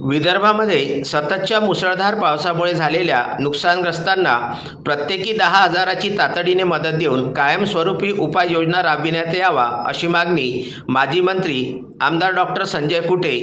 विदर्भामध्ये सततच्या मुसळधार पावसामुळे झालेल्या नुकसानग्रस्तांना प्रत्येकी दहा हजाराची तातडीने मदत देऊन कायमस्वरूपी उपाययोजना राबविण्यात यावा अशी मागणी माजी मंत्री आमदार डॉक्टर संजय कुटे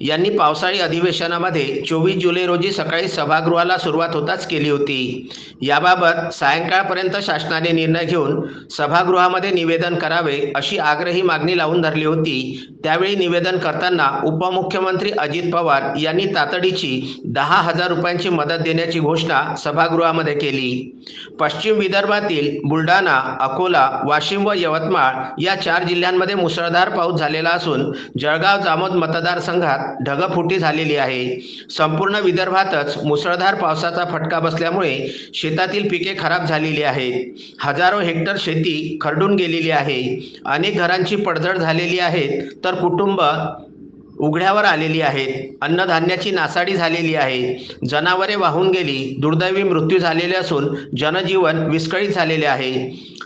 यांनी पावसाळी अधिवेशनामध्ये चोवीस जुलै रोजी सकाळी सभागृहाला सुरुवात होताच केली होती. याबाबत सायंकाळपर्यंत शासनाने निर्णय घेऊन सभागृहामध्ये निवेदन करावे अशी आग्रही मागणी लावून धरली होती. त्यावेळी निवेदन करताना उपमुख्यमंत्री अजित पवार यांनी तातडीची दहा हजार रुपयांची मदत देण्याची घोषणा सभागृहामध्ये केली. पश्चिम विदर्भातील बुलढाणा अकोला वाशिम व यवतमाळ या चार जिल्ह्यांमध्ये मुसळधार पाऊस झालेला असून जळगाव जामोद मतदारसंघात ढगफुटी झालेली आहे. संपूर्ण विदर्भातच मुसळधार पावसाचा फटका बसल्यामुळे शेतातील पिके खराब झालेली आहेत. हजारो हेक्टर शेती खरडून गेलेली आहे. अनेक घरांची पडझड झालेली आहेत. तर कुटुंब उघड्यावर आलेली आहेत अन्नधान्याची नासाडी झालेली आहे. जनावरे वाहून गेली. दुर्दैवी मृत्यू झालेले असून जनजीवन विस्कळीत झालेले आहे.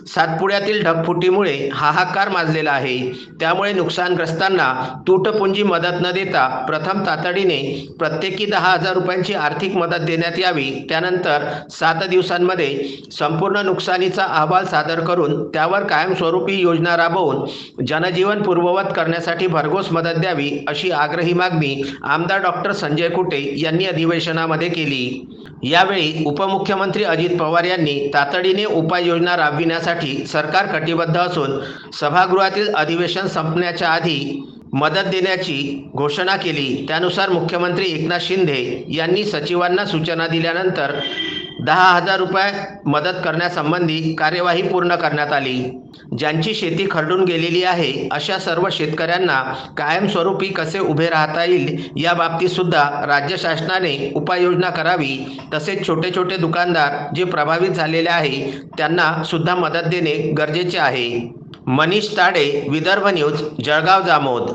सातपुड्यातील ढगफुटीमुळे हाहाकार माजलेला आहे. त्यामुळे नुकसानग्रस्तांना तुटपुंजी मदत न देता प्रथम तातडीने प्रत्येकी दहा हजार रुपयांची आर्थिक मदत देण्यात यावी. त्यानंतर सात दिवसांमध्ये संपूर्ण नुकसानीचा अहवाल सादर करून त्यावर कायमस्वरूपी योजना राबवून जनजीवन पूर्ववत करण्यासाठी भरघोस मदत द्यावी अशी अशी आग्रही मागणी आमदार डॉक्टर संजय कुटे यांनी अधिवेशनामध्ये केली. यावेळी उपमुख्यमंत्री अजित पवार यांनी तातडीने उपाययोजना राबविण्यासाठी सरकार कटिबद्ध असून सभागृहातील अधिवेशन संपण्याच्या आधी मदत देण्याची घोषणा केली. त्यानुसार मुख्यमंत्री एकनाथ शिंदे यांनी सचिवांना सूचना दिल्यानंतर दहा हजार रुपये मदत करण्यासंबंधी कार्यवाही पूर्ण करण्यात आली. ज्यांची शेती खरडून गेलेली आहे अशा सर्व शेतकऱ्यांना कायमस्वरूपी कसे उभे राहता येईल या बाबतीत सुद्धा राज्य शासनाने उपाययोजना करावी तसेच छोटे छोटे दुकानदार जे प्रभावित झालेले आहे त्यांना सुद्धा मदत देणे गरजेचे आहे. मनीष ताडे विदर्भ न्यूज जळगाव जामोद.